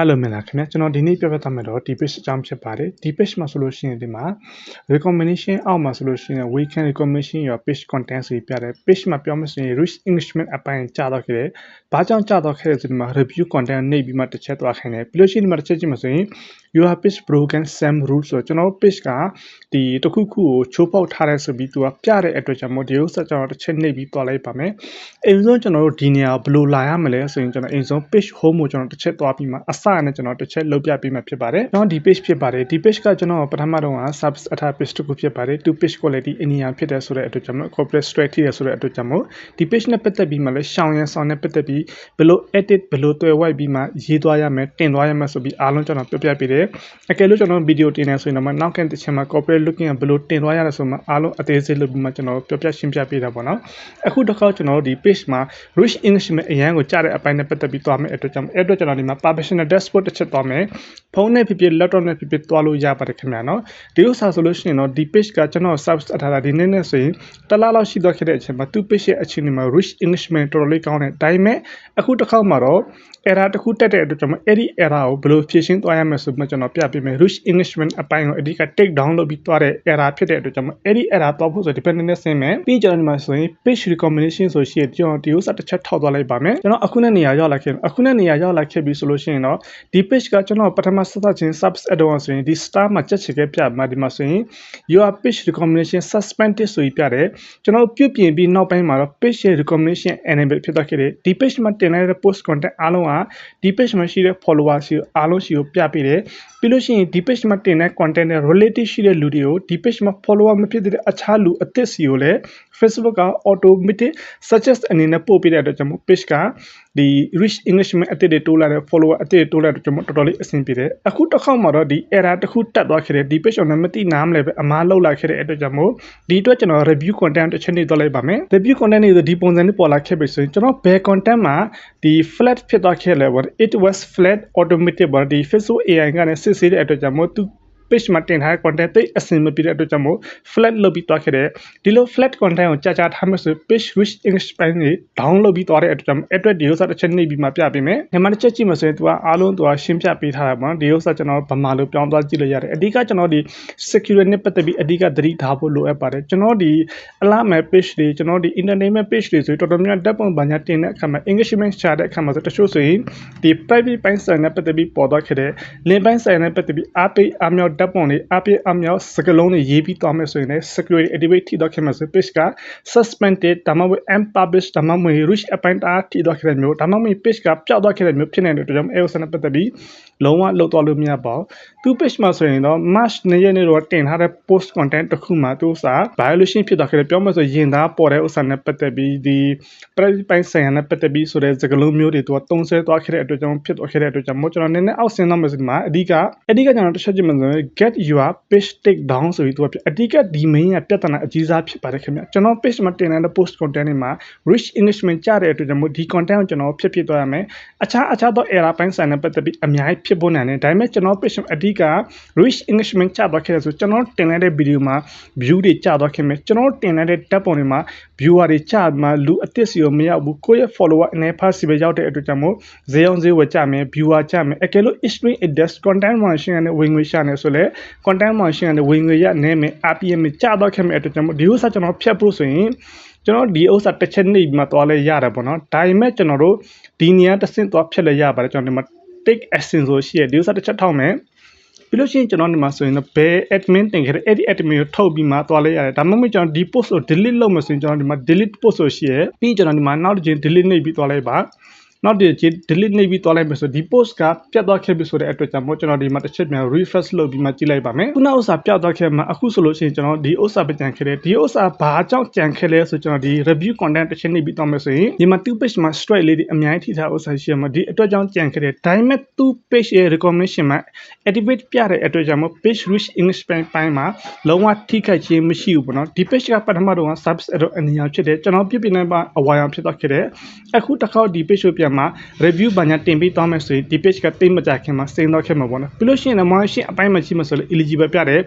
Hello မင်္ဂလာခင်ဗျာကျွန်တော်ဒီနေ့ပြပြသွားမယ်တော့ဒီ page အကြောင်းဖြစ်ပါတယ်ဒီ page မှာဆိုလို့ရှိရင်ဒီမှာ recommendation အောက်မှာဆိုလို့ရှိရင် we can recommendation your page content ဆိုပြီးပြတယ် page မှာပြောမယ်ဆိုရင် rich englishment အပိုင်းကြာတော့ခဲ့တယ်ဘာကြောင့်ကြာတော့ခဲ့လဲဆိုဒီမှာ review content နေပြီးမှတစ်ချက်သွားခိုင်းတယ်ပြီးလို့ရှိရင်ဒီမှာတစ်ချက်ကြည့်မှာဆိုရင် your page broken some rules ဆိုတော့ကျွန်တော် page ကဒီတစ်ခုခုကိုချိုးပေါက်ထားတဲ့ဆိုပြီးသူကပြတဲ့အတွက်ကြောင့်မို့ဒီဥစ္စာကျွန်တော်တစ်ချက်နှိပ်ပြီးသွားလိုက်ပါမယ်အရင်ဆုံးကျွန်တော်တို့ဒီနေရာဘယ်လိုလာရမလဲဆိုရင်ကျွန်တော်အရင်ဆုံး page home ကိုကျွန်တော်တစ်ချက်သွားပြီးမှအစနဲ့ကျွန်တော်တစ်ချက်လုပ်ပြပေးမှာဖြစ်ပါတယ်ကျွန်တော်ဒီ page ဖြစ်ပါတယ်ဒီ page ကကျွန်တော်ပထမတော့က service အထာ page တစ်ခုဖြစ်ပါတယ်2 page quality အနီယာဖြစ်တဲ့ဆိုတဲ့အတွက်ကြောင့်မို့ corporate strategy ရဆိုတဲ့အတွက်ကြောင့်မို့ဒီ page နဲ့ပတ်သက်ပြီးမှလည်းရှောင်းရန်ဆောင်နဲ့ပတ်သက်ပြီးဘယ်လို edit ဘယ်လိုတွယ်ဝိုက်ပြီးမှရေးသွားရမယ်တင်သွားရမယ်ဆိုပြီးအားလုံးကျွန်တော်ပြပြပေးတယ်အကယ်လို့ကျွန်တော်ဗီဒီယိုတင်နေဆိုရင်တော့နောက်ကန်တစ်ချက်မှာ corporate looking ဘယ်လိုတင်သွားရလဲဆိုမှအားလုံးအသေးစိတ်လုပ်ပြီးမှကျွန်တော်ပြပြရှင်းပြပေးတာပေါ့နော်အခုတစ်ခါကျွန်တော်တို့ဒီ page မှာ rich english में အရန်ကိုကြားတဲ့အပိုင်းနဲ့ပတ်သက်ပြီးသွားမယ်အတွက်ကြောင့်အဲ့အတွက်ကျွန်တော်ဒီမှာ professional dashboard တစ်ချက်သွားမယ်ဖုန်းနဲ့ဖြစ်ဖြစ် laptop နဲ့ဖြစ်ဖြစ်သွားလို့ရပါတယ်ခင်ဗျာနော်ဒီဥစ္စာဆိုလို့ရှိရင်တော့ဒီ page ကကျွန်တော် service အထားတာဒီနေ့နဲ့ဆိုရင်တလားလောက်ရှိတော့ခဲ့တဲ့အချိန်မှာသူ page ရဲ့အခြေအနေမှာ rich english में တော်တော်လေးကောင်းတယ်ဒါပေမဲ့အခုတစ်ခါမှာတော့ error တစ်ခုတက်တဲ့အတွက်ကြောင့်အဲ့ဒီ error ကိုဘယ်လိုဖြေရှင်းသွားရမလဲဆိုမှကျွန်တော်ပြပေးမယ် rich englishment အပိုင်းကိုအဓိက take down လုပ်ပြီးသွားတဲ့ error ဖြစ်တဲ့အတွက်ကြောင့်အဲ့ဒီ error သွားဖို့ဆို dependent နဲ့ဆင်းမယ်ပြီးကျွန်တော်ဒီမှာဆိုရင် page recommendation ဆိုရှိရင်ကျွန်တော်ဒီဥစ္စာတစ်ချက်ထောက်သွားလိုက်ပါမယ်ကျွန်တော်အခုနဲ့နေရာရောက်လာခဲ့အခုနဲ့နေရာရောက်လာခဲ့ပြီဆိုလို့ရှိရင်တော့ဒီ page ကကျွန်တော်ပထမစသချင်း subs add-on ဆိုရင်ဒီ star မှာချက်ချခဲ့ပြမှာဒီမှာဆိုရင် your page recommendation suspended ဆိုပြီးပြတယ်ကျွန်တော်ပြုပြင်ပြီးနောက်ပိုင်းမှာတော့ page recommendation enable ဖြစ်သွားခဲ့တယ်ဒီ page မှာတင်လိုက်တဲ့ post content အားလုံးကဒီ page မှာရှိတဲ့ followers ကိုအားလုံးရှိကိုပြပေးတယ်ပြီးလို့ရှိရင်ဒီ page မှာတင်တဲ့ content နဲ့ related ရှိတဲ့လူတွေကိုဒီ page မှာ follower မဖြစ်တဲ့အခြားလူအသစ်စီကိုလည်း Facebook က automatic suggest အနေနဲ့ပို့ပေးတဲ့အတွက်ကြောင့် page ကဒီ rich english မှာအသစ်တွေတိုးလာတဲ့ follower အသစ်တွေတိုးလာတဲ့အတွက်ကြောင့်တော်တော်လေးအဆင်ပြေတယ်အခုတစ်ခေါက်မှာတော့ဒီ error တစ်ခုတက်သွားခဲ့တယ်ဒီ page ကိုမသိနားမလဲပဲအမားလောက်လာခဲ့တဲ့အတွက်ကြောင့်မို့ဒီအတွက်ကျွန်တော် review content တစ်ချက်နေသွားလိုက်ပါမယ် review content နေဆိုဒီပုံစံနဲ့ပေါ်လာခဲ့ပြီဆိုရင်ကျွန်တော်ဘယ် content မှာဒီ flat ဖြစ်သွားခဲ့လဲပေါ့ it was flat automatic ပေါ့ဒီ Facebook AI ကနေစစ်ဆေးတဲ့အတွက်ကြောင့်မို့သူ page မှာတင်ထားတဲ့ content တိတ်အဆင်မပြေတဲ့အတွက်ကြောင့်မို့ flat လုပ်ပြီးသွားခဲ့တယ်ဒီလို flat content ကိုကြာကြာထားမှဆို page rich english ပိုင်းတွေ down လုပ်ပြီးသွားတဲ့အတွက်ကြောင့်အတွက်ဒီဥစ္စာတစ်ချက်နှိပ်ပြီးမှပြပေးမယ်ညမှာတစ်ချက်ကြည့်မှဆိုရင်သူကအားလုံးသူကရှင်းပြပေးထားတာပေါ့နော်ဒီဥစ္စာကျွန်တော်ဗမာလိုပြောင်းသွားကြည့်လို့ရတယ်အဓိကကျွန်တော်ဒီ security နဲ့ပတ်သက်ပြီးအဓိကသတိထားဖို့လိုအပ်ပါတယ်ကျွန်တော်ဒီအလားမဲ့ page တွေကျွန်တော်ဒီ entertainment page တွေဆိုတော်တော်များများဓာတ်ပုံပညာတင်တဲ့အခါမှာ engagement ချတဲ့အခါမှာဆိုတချို့ဆိုရင်ဒီ private ပိုင်းဆိုင်နဲ့ပတ်သက်ပြီးပေါ်သွားခဲ့တဲ့ link ပိုင်းဆိုင်နဲ့ပတ်သက်ပြီးအားပေးအားမြောက်ဓာတ်ပုံတွေအပြည့်အမြောက်စကလုံးတွေရေးပြီးသွားမယ်ဆိုရင်လည်း security activate ထိတော့ခင်မှာဆို page က suspended ဒါမှမဟုတ် unpublished ဒါမှမဟုတ် reach အပိုင်းတာထိတော့ခင်တဲ့မျိုးဒါမှမဟုတ် page ကပျောက်သွားခင်တဲ့မျိုးဖြစ်နေတဲ့အတွက်ကြောင့် AOS နဲ့ပတ်သက်ပြီးလုံးဝလောက်သွားလို့မရပါဘူးသူ page မှာဆိုရင်တော့ March 2ရက်နေ့တော့တင်ထားတဲ့ post content တစ်ခုမှာသူစာ violation ဖြစ်သွားခဲ့တယ်ပြောမှဆိုရင်သားပေါ်တဲ့ဥစ္စာနဲ့ပတ်သက်ပြီးဒီ private ပိုင်းဆိုင်ရာနဲ့ပတ်သက်ပြီးဆိုတဲ့စကားလုံးမျိုးတွေသူကတုံးဆဲသွားခဲ့တဲ့အတွက်ကြောင့်ဖြစ်သွားခဲ့တဲ့အတွက်ကြောင့်မို့ကျွန်တော်နည်းနည်းအောက်ဆင်းတော့မယ်ဆိုဒီမှာအဓိကအဓိကကျွန်တော်တစ်ချက်ကြည့်မှဆိုရင် get your page take down ဆိုပြီးသူကပြအဓိကဒီ main ကပြဿနာအကြီးစားဖြစ်ပါတယ်ခင်ဗျကျွန်တော် page မှာတင်တဲ့ post content တွေမှာ rich englishment ကြတဲ့အတွက်ကြောင့်မို့ဒီ content ကိုကျွန်တော်ဖြစ်ဖြစ်သွားရမယ်အခြားအခြားသော error ပိုင်းဆိုင်နဲ့ပတ်သက်ပြီးအများကြီးဖြစ်ပေါ်နိုင်တယ်ဒါပေမဲ့ကျွန်တော် page အဓိက rich englishment ကြသွားခဲ့တယ်ဆိုကျွန်တော်တင်လိုက်တဲ့ video မှာ view တွေကြသွားခင်မယ်ကျွန်တော်တင်လိုက်တဲ့ဓာတ်ပုံတွေမှာ viewer တွေကြမှာလူအသစ်စီကိုမရောက်ဘူးကိုယ့်ရဲ့ follower အနေဖားစီပဲရောက်တဲ့အတွက်ကြောင့်မို့ဈေးအောင်ဈေးဝယ်ကြမယ် viewer ကြမယ်အကယ်လို့ extreme index content motion နဲ့ဝင်ငွေရှာနေဆိုလဲ content motion နဲ့ဝင်ငွေရနဲမယ် RPM ကြတော့ခဲ့မယ်အတွက်ကြောင့်မို့ဒီဥစ္စာကျွန်တော်ဖြတ်ဖို့ဆိုရင်ကျွန်တော်ဒီဥစ္စာတစ်ချက်နေပြီးမှသွားလဲရတယ်ပေါ့နော်ဒါပေမဲ့ကျွန်တော်တို့ဒီနေရာတစ်ဆင့်သွားဖြတ်လဲရပါတယ်ကျွန်တော်ဒီမှာ take action ဆိုရှိရဒီဥစ္စာတစ်ချက်ထောက်မယ်ပြီးလို့ရှိရင်ကျွန်တော်ဒီမှာဆိုရင်ဘယ် admin တင်ခဲ့တဲ့အဲ့ဒီ admin ကိုထုတ်ပြီးမှသွားလိုက်ရတယ်ဒါမှမဟုတ်ကျွန်တော်ဒီ post ကို delete လုပ်မယ်ဆိုရင်ကျွန်တော်ဒီမှာ delete post ဆိုရှိရပြီးကျွန်တော်ဒီမှာနောက်တစ်ချိန် delete နှိပ်ပြီးသွားလိုက်ပါ နောက်ဒီ delete နှိပ်ပြီးသွားလိုက်မယ်ဆိုဒီ post ကပြတ်သွားခဲ့ပြီဆိုတဲ့အတွက်ကြောင့်မို့ကျွန်တော်ဒီမှာတစ်ချက်ပြန် refresh လုပ်ပြီးမှကြည့်လိုက်ပါမယ်ခုနဥစ္စာပြတ်သွားခဲ့မှာအခုဆိုလို့ရှိရင်ကျွန်တော်ဒီဥစ္စာပဲကြံခဲ့တယ်ဒီဥစ္စာဘာကြောင့်ကြံခဲ့လဲဆိုကျွန်တော်ဒီ review content တစ်ချက်နှိပ်ပြီးသွားမယ်ဆိုရင်ဒီမှာ two page မှာ strike လေးတွေအများကြီးထိထားဥစ္စာရှိရမှာဒီအတွက်ကြောင့်ကြံခဲ့တယ်ဒါပေမဲ့ two page ရဲ့ recommendation မှာ activate ပြတဲ့အတွက်ကြောင့်မို့ page reach english ပိုင်းမှာလုံးဝထိခိုက်ခြင်းမရှိဘူးပေါ့နော်ဒီ page ကပထမတော့ service error အနေအဖြစ်တယ်ကျွန်တော်ပြပြနေပါအဝါရောင်ဖြစ်သွားခဲ့တယ်အခုတစ်ခါဒီ page ကိုပြန်မှာ review ဘာညာတင်ပေးသွားမယ်ဆိုရင်ဒီ page ကတိတ်မကြခင်မှာစိန်တော့ခဲ့မှာပေါ့နော်ပြီးလို့ရှိရင်လည်း motion အပိုင်းမှာရှိမှဆိုလို့ eligible ပြတယ်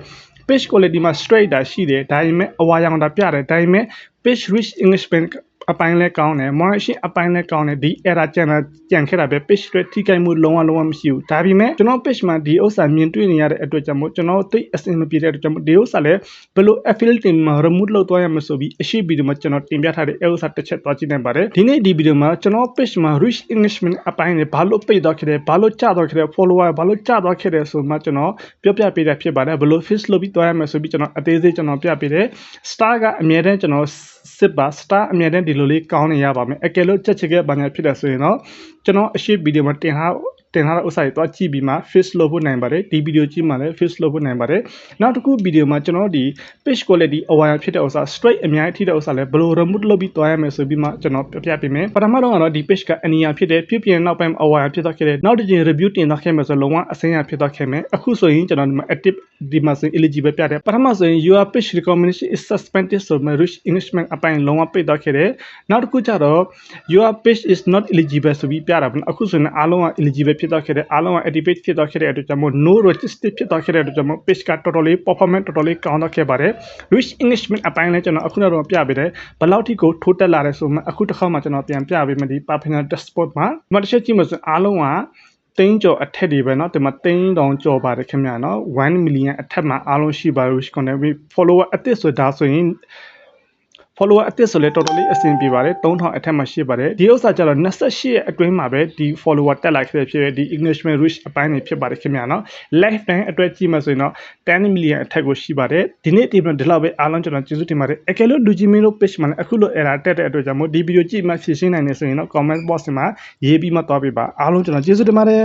page quality မှာ straight တာရှိတယ်ဒါပေမဲ့အဝါရောင်တာပြတယ်ဒါပေမဲ့ page reach english ပိုင်း အပိုင်းလဲကောင်းတယ် moderation အပိုင်းလဲကောင်းတယ်ဒီ error ကြံတာကြံခဲ့တာပဲ page တွေထိခိုက်မှုလုံးဝလုံးဝမရှိဘူးဒါပေမဲ့ကျွန်တော် page မှာဒီဥစ္စာမြင်တွေ့နေရတဲ့အတွက်ကြောင့်မို့ကျွန်တော်သိအဆင်မပြေတဲ့အတွက်ကြောင့်မို့ဒီဥစ္စာလဲဘယ်လို affiliate မှာ remove လုပ်သွားရမလဲဆိုပြီးအရှိဗီဒီယိုမှာကျွန်တော်တင်ပြထားတဲ့အဲဥစ္စာတစ်ချက်သွားကြည့်နိုင်ပါတယ်ဒီနေ့ဒီဗီဒီယိုမှာကျွန်တော် page မှာ reach engagement အပိုင်းတွေဘာလို့ပိတ်သွားခဲ့တယ်ဘာလို့ကျသွားခဲ့တယ် follower ဘာလို့ကျသွားခဲ့တယ်ဆိုမှကျွန်တော်ပြောပြပေးတာဖြစ်ပါတယ်ဘယ်လို face လုပ်ပြီးသွားရမလဲဆိုပြီးကျွန်တော်အသေးစိတ်ကျွန်တော်ပြပေးတယ် star ကအမြဲတမ်းကျွန်တော်စစ်ပါ star အမြဲတမ်းဒီလိုလေးကောင်းနေရပါမယ်အကယ်လို့ချက်ချက်ကဘာညာဖြစ်တယ်ဆိုရင်တော့ကျွန်တော်အရှိဗီဒီယိုမှာတင်ထား တင်ထားတဲ့ဥစ္စာတွေတွားကြည့်ပြီးမှ face လုပ်ဖို့နိုင်ပါတယ်ဒီဗီဒီယိုကြည့်မှလည်း face လုပ်ဖို့နိုင်ပါတယ်နောက်တစ်ခုဗီဒီယိုမှာကျွန်တော်ဒီ page quality အဝါရဖြစ်တဲ့ဥစ္စာ straight အများကြီးထိတဲ့ဥစ္စာလည်းဘယ်လို remove လုပ်ပြီးတွားရမယ်ဆိုပြီးမှကျွန်တော်ပြပြပေးမယ်ပထမတော့ကတော့ဒီ page ကအနီယာဖြစ်တဲ့ပြုပြင်နောက်ပိုင်းအဝါရဖြစ်သွားခဲ့တဲ့နောက်တစ်ချိန် review တင်သွားခဲ့မယ်ဆိုလုံးဝအစင်းရဖြစ်သွားခဲ့မယ်အခုဆိုရင်ကျွန်တော်ဒီမှာ active ဒီမှာဆိုရင် eligible ပြတယ်ပထမဆိုရင် your page recommendation is suspended ဆိုမှ reach engagement အပိုင်းလုံးဝပိတ်သွားခဲ့တယ်နောက်တစ်ခုကျတော့ your page is not eligible ဆိုပြီးပြတာပေါ့နော်အခုဆိုရင်အားလုံးက eligible ဖြစ်သွားခဲ့တယ်အားလုံးက activate ဖြစ်သွားခဲ့တဲ့အတွက်ကြောင့်မို့ no registered ဖြစ်သွားခဲ့တဲ့အတွက်ကြောင့်မို့ page ကတော်တော်လေး performance တော်တော်လေးကောင်းသွားခဲ့ပါတယ် reach engagement အပိုင်းလည်းကျွန်တော်အခုနောက်တော့ပြပေးတယ်ဘယ်လောက်ထိကိုထိုးတက်လာတယ်ဆိုမှအခုတစ်ခါမှကျွန်တော်ပြန်ပြပေးမယ်ဒီ personal dashboard မှာဒီမှာတစ်ချက်ကြည့်မှဆိုရင်အားလုံးကသိန်းကျော်အထက်တွေပဲเนาะဒီမှာသိန်းတောင်ကျော်ပါတယ်ခင်ဗျာเนาะ1 million အထက်မှာအားလုံးရှိပါတယ် reach content follower အသစ်ဆိုဒါဆိုရင် follower အသစ်ဆိုလဲတော်တော်လေးအဆင်ပြေပါတယ်3000အထက်မှာရှိပါတယ်ဒီဥစ္စာကျတော့28ရဲ့အတွင်းမှာပဲဒီ follower တက်လာခဲ့ဖြစ်တဲ့ဒီ engagement reach အပိုင်းတွေဖြစ်ပါတယ်ခင်ဗျာနော် lifetime အတွက်ကြည့်မှဆိုရင်တော့10 million အထက်ကိုရှိပါတယ်ဒီနေ့ဒီမှာဒီလောက်ပဲအားလုံးကျွန်တော်ကျေးဇူးတင်ပါတယ်အကယ်လို့လူကြီးမင်းတို့ page မှာလည်းအခုလို error တက်တဲ့အတွက်ကြောင့်မို့ဒီဗီဒီယိုကြည့်မှဖြည့်ရှင်းနိုင်နေဆိုရင်တော့ comment box မှာရေးပြီးမှသွားပေးပါအားလုံးကျွန်တော်ကျေးဇူးတင်ပါတယ်